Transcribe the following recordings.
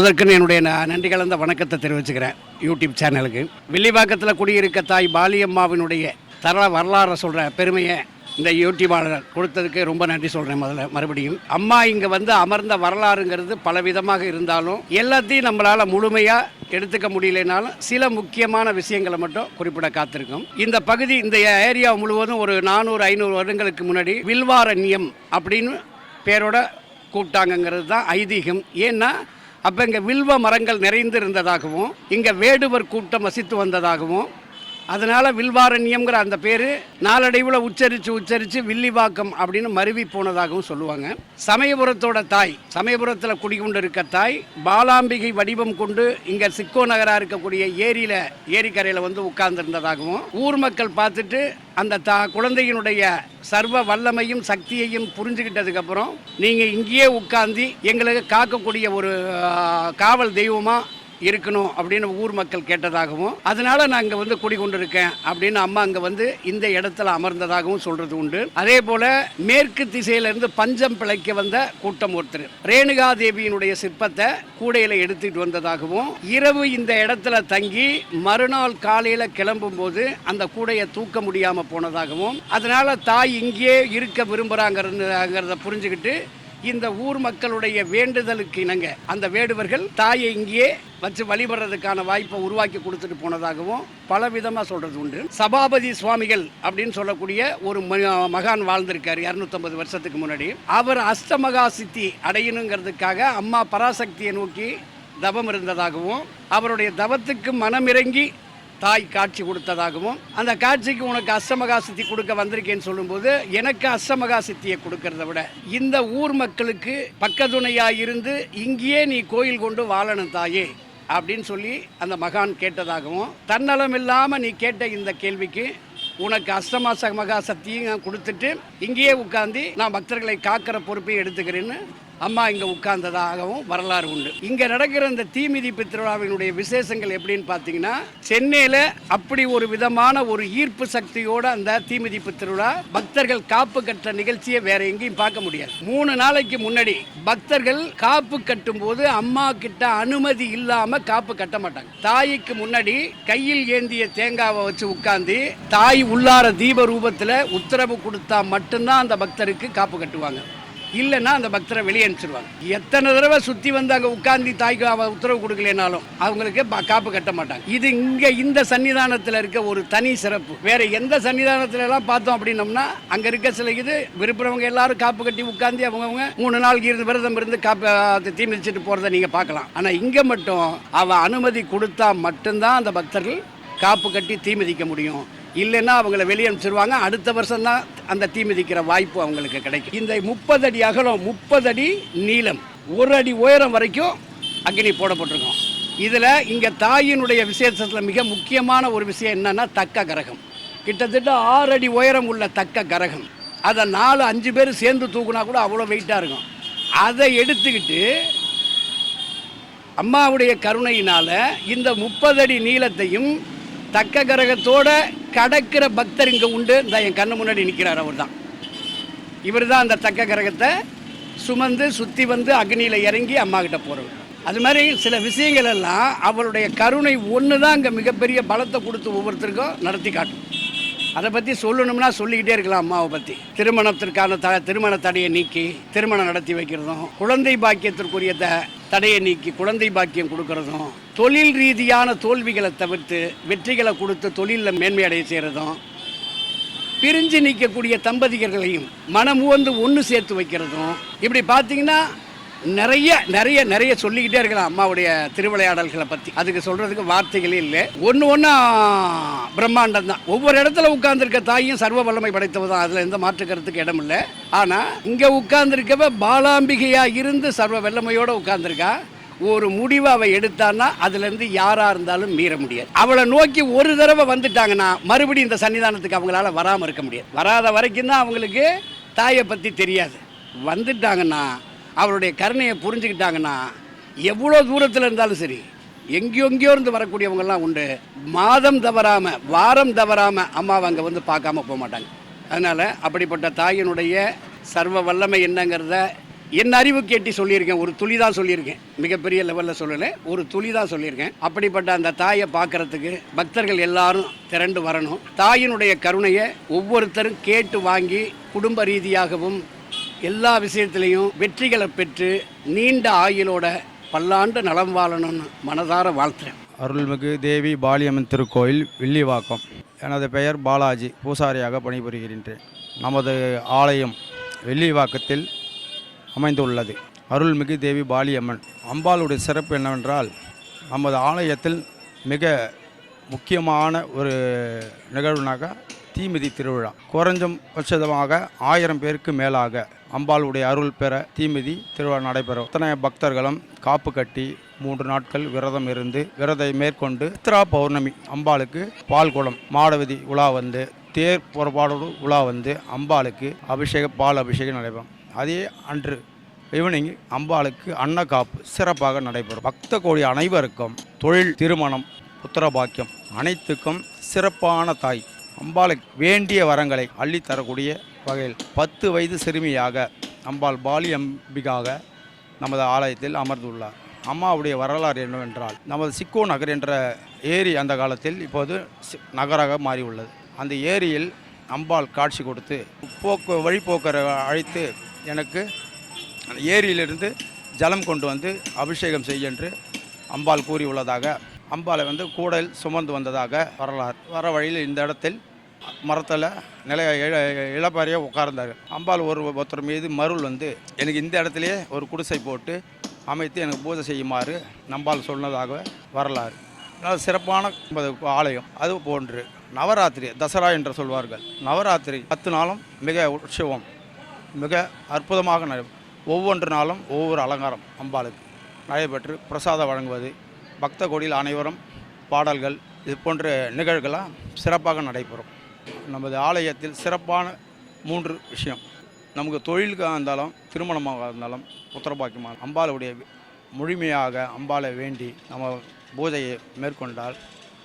முதற்குன்னு என்னுடைய ந- நன்றி கலந்த வணக்கத்தை தெரிவிச்சுக்கிறேன் யூடியூப் சேனலுக்கு. வில்லிவாக்கத்தில் குடியிருக்க தாய் பாலியம்மாவினுடைய தர வரலாறை சொல்கிற பெருமையை இந்த யூடியூபாளர் கொடுத்ததுக்கு ரொம்ப நன்றி சொல்கிறேன் முதல்ல மறுபடியும். அம்மா இங்கே வந்து அமர்ந்த வரலாறுங்கிறது பல விதமாக இருந்தாலும் எல்லாத்தையும் நம்மளால் முழுமையாக எடுத்துக்க முடியலனாலும் சில முக்கியமான விஷயங்களை மட்டும் குறிப்பிட காத்திருக்கும். இந்த பகுதி இந்த ஏரியா முழுவதும் ஒரு நானூறு ஐநூறு வருடங்களுக்கு முன்னாடி வில்வாரண்யம் அப்படின்னு பேரோட கூப்பிட்டாங்கங்கிறது தான் ஐதீகம். ஏன்னா அப்போ இங்கே வில்வ மரங்கள் நிறைந்து இருந்ததாகவும் இங்கே வேடுவர் கூட்டம் வசித்து வந்ததாகவும் அதனால் வில்வாரண்யம்ங்கிற அந்த பேர் நாளடைவில் உச்சரித்து உச்சரித்து வில்லிவாக்கம் அப்படின்னு மருவி போனதாகவும் சொல்லுவாங்க. சமயபுரத்தோட தாய் சமயபுரத்தில் குடிகொண்டு இருக்க தாய் பாலாம்பிகை வடிவம் கொண்டு இங்கே சிக்கோ நகராக இருக்கக்கூடிய ஏரியில் ஏரிக்கரையில் வந்து உட்கார்ந்துருந்ததாகவும் ஊர் மக்கள் பார்த்துட்டு அந்த தா குழந்தையினுடைய சர்வ வல்லமையும் சக்தியையும் புரிஞ்சுக்கிட்டதுக்கப்புறம் நீங்கள் இங்கேயே உட்காந்து எங்களுக்கு காக்கக்கூடிய ஒரு காவல் தெய்வமாக இருக்கணும் அப்படின்னு ஊர் மக்கள் கேட்டதாகவும் அதனால நான் இங்கே வந்து குடிகொண்டிருக்கேன் அப்படின்னு அம்மா அங்கே வந்து இந்த இடத்துல அமர்ந்ததாகவும் சொல்றது உண்டு. அதே போல மேற்கு திசையிலிருந்து பஞ்சம் பிழைக்க வந்த கூட்டம் ஒருத்தர். ரேணுகா தேவியினுடைய சிற்பத்தை கூடையில எடுத்துட்டு வந்ததாகவும் இரவு இந்த இடத்துல தங்கி மறுநாள் காலையில கிளம்பும் போது அந்த கூடையை தூக்க முடியாம போனதாகவும் அதனால தாய் இங்கேயே இருக்க விரும்புறாங்கிறத புரிஞ்சுக்கிட்டு இந்த ஊர் மக்களுடைய வேண்டுதலுக்கு இணங்க அந்த வேடுவர்கள் தாயை இங்கேயே வச்சு வழிபடுறதுக்கான வாய்ப்பை உருவாக்கி கொடுத்துட்டு போனதாகவும் பல விதமாக சொல்கிறது உண்டு. சபாபதி சுவாமிகள் அப்படின்னு சொல்லக்கூடிய ஒரு ம- மகான் வாழ்ந்திருக்கார் இரநூத்தம்பது வருஷத்துக்கு முன்னாடி. அவர் அஷ்டமகா சித்தி அடையணுங்கிறதுக்காக அம்மா பராசக்தியை நோக்கி தவம் இருந்ததாகவும் அவருடைய தவத்துக்கு மனமிறங்கி தாய் காட்சி கொடுத்ததாகவும் அந்த காட்சிக்கு உனக்கு அஷ்டமகா சித்தி கொடுக்க வந்திருக்கேன்னு சொல்லும்போது எனக்கு அஷ்டமகா சித்தியை கொடுக்கறத விட இந்த ஊர் மக்களுக்கு பக்கதுணையாக இருந்து இங்கேயே நீ கோயில் கொண்டு வாழணும் தாயே அப்படின்னு சொல்லி அந்த மகான் கேட்டதாகவும் தன்னலம் இல்லாமல் நீ கேட்ட இந்த கேள்விக்கு உனக்கு அஷ்டமா மகா சக்தியும் கொடுத்துட்டு இங்கேயே உட்காந்து நான் பக்தர்களை காக்கிற பொறுப்பையும் எடுத்துக்கிறேன்னு அம்மா இங்கே உட்கார்ந்ததாகவும் வரலாறு உண்டு. இங்கே நடக்கிற இந்த தீமிதிப்பு திருவிழாவினுடைய விசேஷங்கள் எப்படின்னு பார்த்தீங்கன்னா சென்னையில் அப்படி ஒரு விதமான ஒரு ஈர்ப்பு சக்தியோட அந்த தீமிதிப்பு திருவிழா பக்தர்கள் காப்பு கட்டுற நிகழ்ச்சியை வேற எங்கேயும் பார்க்க முடியாது. மூணு நாளைக்கு முன்னாடி பக்தர்கள் காப்பு கட்டும் போது அம்மா கிட்ட அனுமதி இல்லாம காப்பு கட்ட மாட்டாங்க. தாய்க்கு முன்னாடி கையில் ஏந்திய தேங்காவை வச்சு உட்கார்ந்து தாய் உள்ளார தீப ரூபத்தில் உத்தரவு கொடுத்தா மட்டும்தான் அந்த பக்தருக்கு காப்பு கட்டுவாங்க. இல்லைன்னா அந்த பக்தரை வெளியே அனுப்பிச்சிருவாங்க. எத்தனை தடவை சுற்றி வந்து அங்கே உட்கார்ந்து தாய்க்கு அவ உத்தரவு கொடுக்கலனாலும் அவங்களுக்கு காப்பு கட்ட மாட்டாங்க. இது இங்கே இந்த சன்னிதானத்தில் இருக்க ஒரு தனி சிறப்பு. வேற எந்த சன்னிதானத்துலலாம் பார்த்தோம் அப்படின்னம்னா அங்கே இருக்க சில இது விருப்புறவங்க எல்லாரும் காப்பு கட்டி உட்கார்ந்து அவங்கவுங்க மூணு நாளுக்கு இருந்து விரதம் இருந்து காப்பு தீ மிதிச்சிட்டு போகிறத நீங்கள் பார்க்கலாம். ஆனால் இங்கே மட்டும் அவள் அனுமதி கொடுத்தா மட்டும்தான் அந்த பக்தர்கள் காப்பு கட்டி தீ மிதிக்க முடியும். இல்லைன்னா அவங்கள வெளியே அனுப்பிச்சிருவாங்க. அடுத்த வருஷம் தான் அந்த தீ மிதிக்கிற வாய்ப்பு அவங்களுக்கு கிடைக்கும். இந்த முப்பது அடி அகலம் முப்பது அடி நீளம் ஒரு அடி உயரம் வரைக்கும் அக்னி போடப்பட்டிருக்கும். இதில் இங்கே தாயினுடைய விசேஷத்தில் மிக முக்கியமான ஒரு விஷயம் என்னன்னா தக்க கரகம். கிட்டத்தட்ட ஆறு அடி உயரம் உள்ள தக்க கரகம். அதை நாலு அஞ்சு பேர் சேர்ந்து தூக்குனா கூட அவ்வளோ வெயிட்டாக இருக்கும். அதை எடுத்துக்கிட்டு அம்மாவுடைய கருணையினால் இந்த முப்பது அடி நீளத்தையும் தக்க கரகத்தோட கடக்கிற பக்தர் இங்கே உண்டு. இந்த என் கண்ணு முன்னாடி நிற்கிறார் அவர் தான் இவர் தான் அந்த தக்க கிரகத்தை சுமந்து சுற்றி வந்து அக்னியில் இறங்கி அம்மா கிட்ட போகிறவர் அது மாதிரி சில விஷயங்கள் எல்லாம் அவருடைய கருணை ஒன்று தான் இங்கே மிகப்பெரிய பலத்தை கொடுத்து ஒவ்வொருத்தருக்கும் நடத்தி காட்டும். அதை பற்றி சொல்லணும்னா சொல்லிக்கிட்டே இருக்கலாம் அம்மாவை பற்றி திருமணத்திற்கான த திருமண தடையை நீக்கி திருமணம் நடத்தி வைக்கிறதும் குழந்தை பாக்கியத்திற்குரிய த தடையை நீக்கி குழந்தை பாக்கியம் கொடுக்கறதும் தொழில் ரீதியான தோல்விகளை தவிர்த்து வெற்றிகளை கொடுத்து தொழிலில் மேன்மையடைய செய்கிறதும் பிரிஞ்சு நிற்கக்கூடிய தம்பதிகர்களையும் மனமுவந்து ஒன்று சேர்த்து வைக்கிறதும் இப்படி பார்த்தீங்கன்னா நிறைய நிறைய நிறைய சொல்லிக்கிட்டே இருக்கலாம் அம்மாவுடைய திருவிளையாடல்களை பற்றி அதுக்கு சொல்கிறதுக்கு வார்த்தைகளே இல்லை. ஒன்று ஒன்றா பிரம்மாண்டம் தான். ஒவ்வொரு இடத்துல உட்கார்ந்துருக்க தாயும் சர்வ வல்லமை படைத்தவ தான். அதில் எந்த மாற்றுக்கிறதுக்கு இடம் இல்லை. ஆனால் இங்கே உட்கார்ந்துருக்கவ பாலாம்பிகையாக இருந்து சர்வ வல்லமையோடு உட்கார்ந்துருக்கா. ஒரு முடிவை அவள் எடுத்தான்னா அதுலேருந்து யாராக இருந்தாலும் மீற முடியாது. அவளை நோக்கி ஒரு தடவை வந்துட்டாங்கன்னா மறுபடியும் இந்த சன்னிதானத்துக்கு அவங்களால வராமல் இருக்க முடியாது. வராத வரைக்கும் தான் அவங்களுக்கு தாயை பற்றி தெரியாது. வந்துட்டாங்கன்னா அவருடைய கருணையை புரிஞ்சுக்கிட்டாங்கன்னா எவ்வளோ தூரத்தில் இருந்தாலும் சரி எங்கேயோ எங்கேயோ இருந்து வரக்கூடியவங்கெல்லாம் உண்டு. மாதம் தவறாமல் வாரம் தவறாமல் அம்மாவை அங்கே வந்து பார்க்காம போக மாட்டாங்க. அதனால் அப்படிப்பட்ட தாயினுடைய சர்வ வல்லமை என்னங்கிறத என் அறிவு கேட்டி சொல்லியிருக்கேன். ஒரு துளி தான் சொல்லியிருக்கேன். மிகப்பெரிய லெவலில் சொல்லலை ஒரு துளி தான் சொல்லியிருக்கேன். அப்படிப்பட்ட அந்த தாயை பார்க்கறதுக்கு பக்தர்கள் எல்லாரும் திரண்டு வரணும். தாயினுடைய கருணையை ஒவ்வொருத்தரும் கேட்டு வாங்கி குடும்ப ரீதியாகவும் எல்லா விஷயத்திலையும் வெற்றிகளை பெற்று நீண்ட ஆயுளோட பல்லாண்டு நலம் வாழணும்னு மனதார வாழ்த்துறேன். அருள்மிகு தேவி பாலியம்மன் திருக்கோயில் வில்லிவாக்கம். எனது பெயர் பாலாஜி. பூசாரியாக பணிபுரிகின்றேன். நமது ஆலயம் வெள்ளிவாக்கத்தில் அமைந்துள்ளது. அருள்மிகு தேவி பாலியம்மன். அம்பாளுடைய சிறப்பு என்னவென்றால் நமது ஆலயத்தில் மிக முக்கியமான ஒரு நிகழ்வுனாக தீமிதி திருவிழா. குறைஞ்சம் பட்சமாக ஆயிரம் பேருக்கு மேலாக அம்பாளுடைய அருள் பெற தீமிதி திருவிழா நடைபெறும். இத்தனை பக்தர்களும் காப்பு கட்டி மூன்று நாட்கள் விரதம் இருந்து விரதை மேற்கொண்டு சித்ரா பௌர்ணமி அம்பாளுக்கு பால்குளம் மாடவதி உலா வந்து தேர் புறப்பாடோடு உலா வந்து அம்பாளுக்கு அபிஷேக பால் அபிஷேகம் நடைபெறும். அதே அன்று ஈவினிங் அம்பாளுக்கு அன்னக்காப்பு சிறப்பாக நடைபெறும். பக்த கோடி அனைவருக்கும் தொழில் திருமணம் புத்திரபாக்கியம் அனைத்துக்கும் சிறப்பான தாய். அம்பாளுக்கு வேண்டிய வரங்களை அள்ளித்தரக்கூடிய வகையில் பத்து வயது சிறுமியாக அம்பாள் பாலி அம்பிகாக நமது ஆலயத்தில் அமர்ந்துள்ளார். அம்மாவுடைய வரலாறு என்னவென்றால் நமது சிக்கோ நகர் என்ற ஏரி அந்த காலத்தில் இப்போது நகராக மாறியுள்ளது. அந்த ஏரியில் அம்பாள் காட்சி கொடுத்து போக்கு வழிபோக்கரை அழைத்து எனக்கு ஏரியிலிருந்து ஜலம் கொண்டு வந்து அபிஷேகம் செய்ய என்று அம்பாள் கூறியுள்ளதாக அம்பாளை வந்து கூடல் சுமந்து வந்ததாக வரலாறு. வர வழியில் இந்த இடத்தில் மரத்தில் நிலைய இளப்பாரியாக உட்கார்ந்தார். அம்பாள் ஒரு ஒருத்தர் மீது மருள் வந்து எனக்கு இந்த இடத்துலையே ஒரு குடிசை போட்டு அமைத்து எனக்கு பூஜை செய்யுமாறு நம்பாள் சொன்னதாக வரலாறு. நல்ல சிறப்பான ஆலயம். அது போன்று நவராத்திரி தசரா என்று சொல்வார்கள். நவராத்திரி பத்து நாளும் மிக உற்சவம். மிக அற்புதமாக நடை ஒவ்வொன்று நாளும் ஒவ்வொரு அலங்காரம் அம்பாளுக்கு நடைபெற்று பிரசாதம் வழங்குவது பக்த கோடியில் அனைவரும் பாடல்கள் இது போன்ற நிகழ்வுகள்லாம் சிறப்பாக நடைபெறும். நமது ஆலயத்தில் சிறப்பான மூன்று விஷயம். நமக்கு தொழிலுக்காக இருந்தாலும் திருமணமாக இருந்தாலும் புத்திரபாக்கியமாக அம்பாளுடைய முழுமையாக அம்பாளை வேண்டி நம்ம பூஜையை மேற்கொண்டால்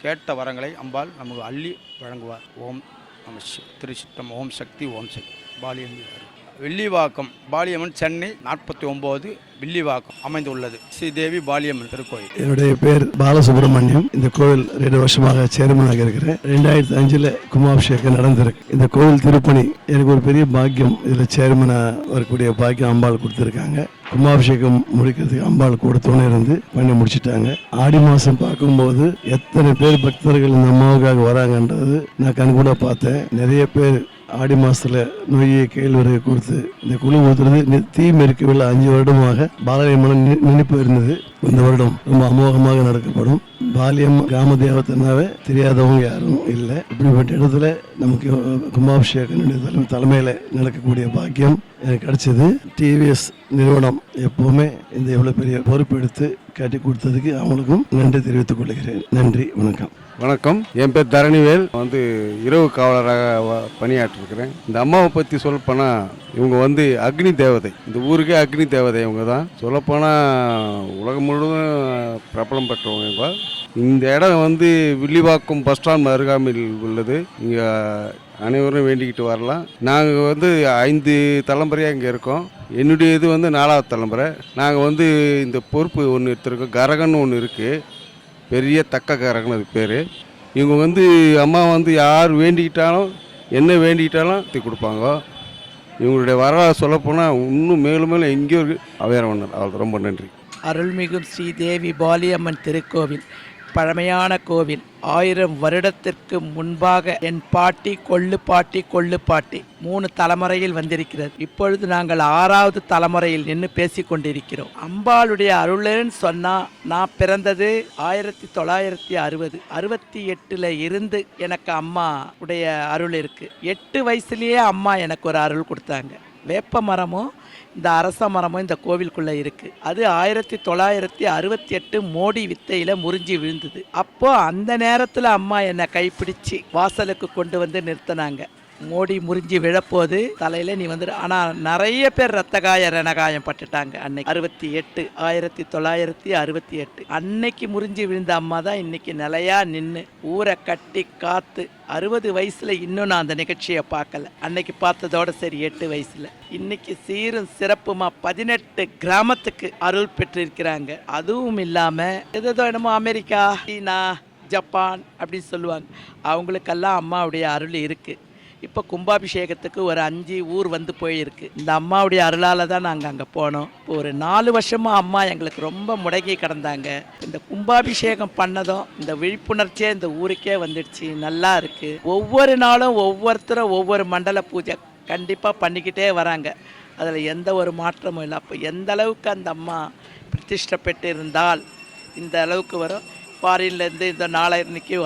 கேட்ட வரங்களை அம்பாள் நமக்கு அள்ளி வழங்குவார். ஓம் நம சி- திருச்சிட்டம் ஓம் சக்தி ஓம் சக்தி. பாலியம்மன் வில்லிவாக்கம் பாலியம்மன் சென்னை நாற்பத்தி ஒம்பது வில்லிவாக்கம் அமைந்துள்ளது. ஸ்ரீதேவி பாலியம்மன் திருக்கோயில். என்னுடைய பேர் பாலசுப்ரமணியம். இந்த கோவில் ரெண்டு வருஷமாக சேர்மனாக இருக்கிறேன். ரெண்டாயிரத்தி அஞ்சுல கும்பாபிஷேகம் நடந்திருக்கு. இந்த கோவில் திருப்பணி எனக்கு ஒரு பெரிய பாக்கியம். இதுல சேர்மனா வரக்கூடிய பாக்கியம் அம்பாள் கொடுத்துருக்காங்க. கும்பாபிஷேகம் முடிக்கிறதுக்கு அம்பாள் கூட துணை இருந்து பண்ணி முடிச்சிட்டாங்க. ஆடி மாசம் பார்க்கும்போது எத்தனை பேர் பக்தர்கள் இந்த அம்மாவுக்காக வராங்கன்றது நான் கண்கூட பார்த்தேன். நிறைய பேர் ஆடி மாசத்துல நொய்யை கேழ்வரையை கொடுத்து இந்த குழு ஊத்துறது தீ மெருக்கவில்லை அஞ்சு வருடமாக பாலயம்மன் நினைப்பு இருந்தது. இந்த வருடம் ரொம்ப அமோகமாக நடக்கப்படும். பாலியம் கிராம தேவத்தினாவே தெரியாதவங்க யாரும் இல்லை. இப்படிப்பட்ட இடத்துல நமக்கு கும்பாபிஷேகம் தலைமையில் நடக்கக்கூடிய பாக்கியம் எனக்கு கிடைச்சது. டிவிஎஸ் நிறுவனம் எப்பவுமே இந்த எவ்வளோ பெரிய பொறுப்பு எடுத்து கட்டி கொடுத்ததுக்கு அவனுக்கும் நன்றி தெரிவித்துக் கொள்கிறேன். நன்றி வணக்கம். வணக்கம். என் பேர் தரணிவேல். வந்து இரவு காவலராக பணியாற்றிருக்கிறேன். இந்த அம்மாவை பற்றி சொல்லப்போனால் இவங்க வந்து அக்னி தேவதை. இந்த ஊருக்கே அக்னி தேவதை இவங்க தான். சொல்லப்போனால் உலகம் முழுவதும் பிரபலம் பெற்றவங்க இவங்க. இந்த இடம் வந்து வில்லிவாக்கம் பஸ் ஸ்டாண்ட் அருகாமையில் உள்ளது. இங்கே அனைவரும் வேண்டிக்கிட்டு வரலாம். நாங்கள் வந்து ஐந்து தலைமுறையாக இங்கே இருக்கோம். என்னுடைய இது வந்து நாலாவது தலைமுறை. நாங்கள் வந்து இந்த பொறுப்பு ஒன்று எடுத்திருக்கோம். கரகன்னு ஒன்று இருக்குது பெரிய தக்க கரகன் அது பேர். இவங்க வந்து அம்மா வந்து யார் வேண்டிக்கிட்டாலும் என்ன வேண்டிக்கிட்டாலும் தீ கொடுப்பாங்க. இவங்களுடைய வரலாறு சொல்லப்போனால் இன்னும் மேலும் மேலும் எங்கேயோ இருக்குது அவையாரம் ஒன்று அவ்வளோ ரொம்ப நன்றி. அருள்மிகு ஸ்ரீ தேவி பாலியம்மன் திருக்கோவில். பழமையான கோவில். ஆயிரம் வருடத்திற்கு முன்பாக என் பாட்டி கொள்ளு பாட்டி கொள்ளு பாட்டி மூணு தலைமுறையில் வந்திருக்கிறது. இப்பொழுது நாங்கள் ஆறாவது தலைமுறையில் நின்று பேசிக் கொண்டிருக்கிறோம். அம்பாளுடைய அருள்னு சொன்னா நான் பிறந்தது ஆயிரத்தி தொள்ளாயிரத்தி அறுபது. அறுபத்தி எட்டுல இருந்து எனக்கு அம்மா உடைய அருள் இருக்கு. எட்டு வயசுலயே அம்மா எனக்கு ஒரு அருள் கொடுத்தாங்க. வேப்ப மரமும் இந்த அரச மரமும் இந்த கோவிலுக்குள்ளே இருக்குது அது ஆயிரத்தி தொள்ளாயிரத்தி அறுபத்தி எட்டு மோடி வித்தையில் முறிஞ்சி விழுந்தது. அப்போது அந்த நேரத்தில் அம்மா என்னை கைப்பிடிச்சு வாசலுக்கு கொண்டு வந்து நிறுத்தினாங்க. மோடி முறிஞ்சி விழப்போது தலையில நீ வந்துடு ஆனா நிறைய பேர் ரத்த காய ரணகாயம் பட்டுட்டாங்க அன்னைக்கு. அறுபத்தி எட்டு ஆயிரத்தி தொள்ளாயிரத்தி அறுபத்தி எட்டு. அன்னைக்கு முறிஞ்சி விழுந்த அம்மா தான் இன்னைக்கு நிலையா நின்று ஊரை கட்டி காத்து அறுபது வயசுல இன்னும் நான் அந்த நிகழ்ச்சியை பார்க்கல. அன்னைக்கு பார்த்ததோட சரி எட்டு வயசுல. இன்னைக்கு சீரும் சிறப்புமா பதினெட்டு கிராமத்துக்கு அருள் பெற்றிருக்கிறாங்க. அதுவும் இல்லாம எதோ என்னமோ அமெரிக்கா சீனா ஜப்பான் அப்படின்னு சொல்லுவாங்க. அவங்களுக்கெல்லாம் அம்மாவுடைய அருள் இருக்குது இப்போ கும்பாபிஷேகத்துக்கு ஒரு அஞ்சு ஊர் வந்து போயிருக்கு. இந்த அம்மாவுடைய அருளால் தான் நாங்கள் அங்கே போனோம். இப்போ ஒரு நாலு வருஷமாக அம்மா எங்களுக்கு ரொம்ப முடங்கி கிடந்தாங்க. இந்த கும்பாபிஷேகம் பண்ணதும் இந்த விழிப்புணர்ச்சியே இந்த ஊருக்கே வந்துடுச்சு. நல்லா இருக்குது ஒவ்வொரு நாளும் ஒவ்வொருத்தரும் ஒவ்வொரு மண்டல பூஜை கண்டிப்பாக பண்ணிக்கிட்டே வராங்க. அதில் எந்த ஒரு மாற்றமும் இல்லை. அப்போ எந்த அளவுக்கு அந்த அம்மா பிரதிஷ்டப்பட்டு இருந்தால் இந்த அளவுக்கு வரும். ஃபாரின்லேருந்து இந்த நாளை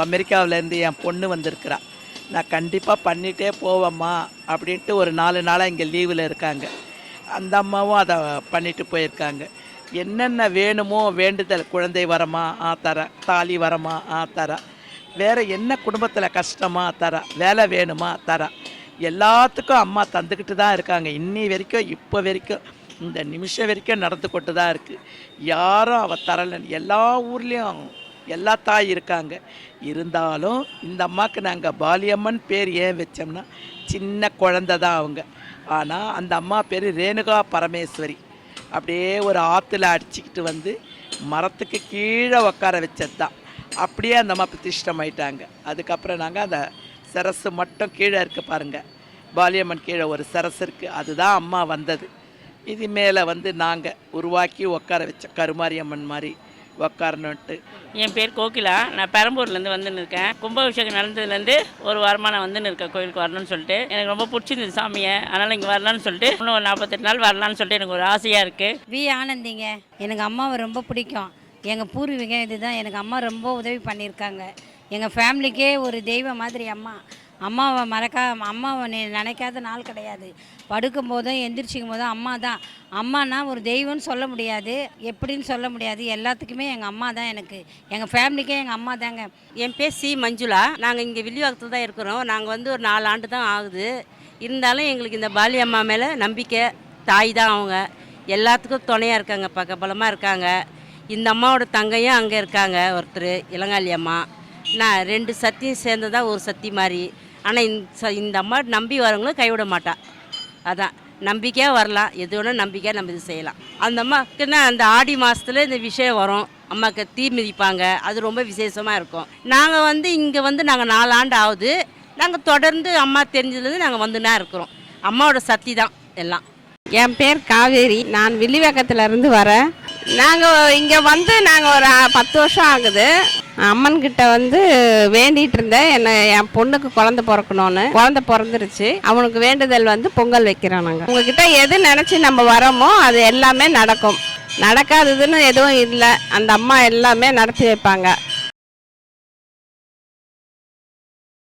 அமெரிக்காவிலேருந்து என் பொண்ணு வந்திருக்கிறாள் நான் கண்டிப்பாக பண்ணிகிட்டே போவேம்மா அப்படின்ட்டு ஒரு நாலு நாளாக இங்கே லீவில் இருக்காங்க. அந்த அம்மாவும் அதை பண்ணிட்டு போயிருக்காங்க. என்னென்ன வேணுமோ வேண்டுதல் குழந்தை வரமா ஆ தர தாலி வரமா ஆ தர வேறு என்ன குடும்பத்தில் கஷ்டமா தர வேலை வேணுமா தர எல்லாத்துக்கும் அம்மா தந்துக்கிட்டு தான் இருக்காங்க. இன்னி வரைக்கும் இப்போ வரைக்கும் இந்த நிமிஷம் வரைக்கும் நடந்து கொண்டு தான் இருக்குது யாரும் அவள் தரலன்னு எல்லா ஊர்லேயும் எல்லா தாய் இருக்காங்க. இருந்தாலும் இந்த அம்மாவுக்கு நாங்கள் பாலியம்மன் பேர் ஏன் வச்சோம்னா சின்ன குழந்த தான் அவங்க. ஆனால் அந்த அம்மா பேர் ரேணுகா பரமேஸ்வரி. அப்படியே ஒரு ஆற்றுல அடிச்சுக்கிட்டு வந்து மரத்துக்கு கீழே உட்கார வச்சது தான் அப்படியே அந்த அம்மா பிரதிஷ்டமாயிட்டாங்க. அதுக்கப்புறம் நாங்கள் அந்த சரசு மட்டும் கீழே இருக்க பாருங்கள் பாலியம்மன் கீழே ஒரு சரசு இருக்குது அதுதான் அம்மா வந்தது. இது மேலே வந்து நாங்கள் உருவாக்கி உட்கார வச்ச கருமாரியம்மன் மாதிரி உட்காரணுன்ட்டு என் பேர் கோகிலா. நான் பெரம்பூர்லேருந்து வந்துன்னு இருக்கேன். கும்பாபிஷேகம் நடந்ததுலேருந்து ஒரு வாரமாக நான் வந்துன்னு இருக்கேன் கோயிலுக்கு வரணும்னு சொல்லிட்டு. எனக்கு ரொம்ப பிடிச்சிருந்தது சாமியை. அதனால் இங்கே வரலான்னு சொல்லிட்டு. இன்னும் ஒரு நாற்பத்தெட்டு நாள் வரலான்னு சொல்லிட்டு எனக்கு ஒரு ஆசையாக இருக்குது வி ஆனந்திங்க எனக்கு அம்மாவை ரொம்ப பிடிக்கும். எங்கள் பூர்வீகம் இதுதான். எனக்கு அம்மா ரொம்ப உதவி பண்ணியிருக்காங்க. எங்கள் ஃபேமிலிக்கே ஒரு தெய்வம் மாதிரி அம்மா. அம்மாவை மறக்கா அம்மாவை நினைக்காத நாள் கிடையாது. படுக்கும் போதும் எந்திரிச்சிக்கும் போதும் அம்மா தான். அம்மானா ஒரு தெய்வம்னு சொல்ல முடியாது. எப்படின்னு சொல்ல முடியாது. எல்லாத்துக்குமே எங்கள் அம்மா தான் எனக்கு. எங்கள் ஃபேமிலிக்கே எங்கள் அம்மா தாங்க. என் பேர் சி மஞ்சுளா. நாங்கள் இங்கே வில்லிவாக்கத்தில் தான் இருக்கிறோம். நாங்கள் வந்து ஒரு நாலு ஆண்டு தான் ஆகுது. இருந்தாலும் எங்களுக்கு இந்த பாலி அம்மா மேலே நம்பிக்கை தாய் தான் அவங்க. எல்லாத்துக்கும் துணையாக இருக்காங்க. பக்கபலமாக இருக்காங்க. இந்த அம்மாவோட தங்கையும் அங்கே இருக்காங்க ஒருத்தர் இளங்காளி அம்மா. நான் ரெண்டு சத்தியும் சேர்ந்ததா ஒரு சத்தி மாதிரி. ஆனால் இந்த ச- இந்த அம்மா நம்பி வரவங்களும் கைவிட மாட்டா. அதான் நம்பிக்கையாக வரலாம். எது வேணால் நம்பிக்கையாக நம்ம இது செய்யலாம். அந்த அம்மாக்குன்னா அந்த ஆடி மாதத்துல இந்த விஷயம் வரும். அம்மாவுக்கு தீ மிதிப்பாங்க. அது ரொம்ப விசேஷமாக இருக்கும். நாங்கள் வந்து இங்கே வந்து நாங்கள் நாலு ஆண்டு ஆகுது. நாங்கள் தொடர்ந்து அம்மா தெரிஞ்சதுலேருந்து நாங்கள் வந்துனா இருக்கிறோம். அம்மாவோட சக்தி தான் எல்லாம். என் பேர் காவேரி. நான் வில்லிவேக்கத்துலேருந்து வரேன். நாங்கள் இங்கே வந்து நாங்கள் ஒரு பத்து வருஷம் ஆகுது. அம்மன் கிட்ட வந்து வேண்டிட்டு இருந்தேன். என்ன என் பொண்ணுக்கு குழந்தை பிறக்கணும்னு. குழந்தை பிறந்துருச்சு. அவனுக்கு வேண்டுதல் வந்து பொங்கல் வைக்கிறோம் நாங்கள் உங்ககிட்ட எது நினச்சி நம்ம வரோமோ அது எல்லாமே நடக்கும். நடக்காததுன்னு எதுவும் இல்லை. அந்த அம்மா எல்லாமே நடத்தி வைப்பாங்க.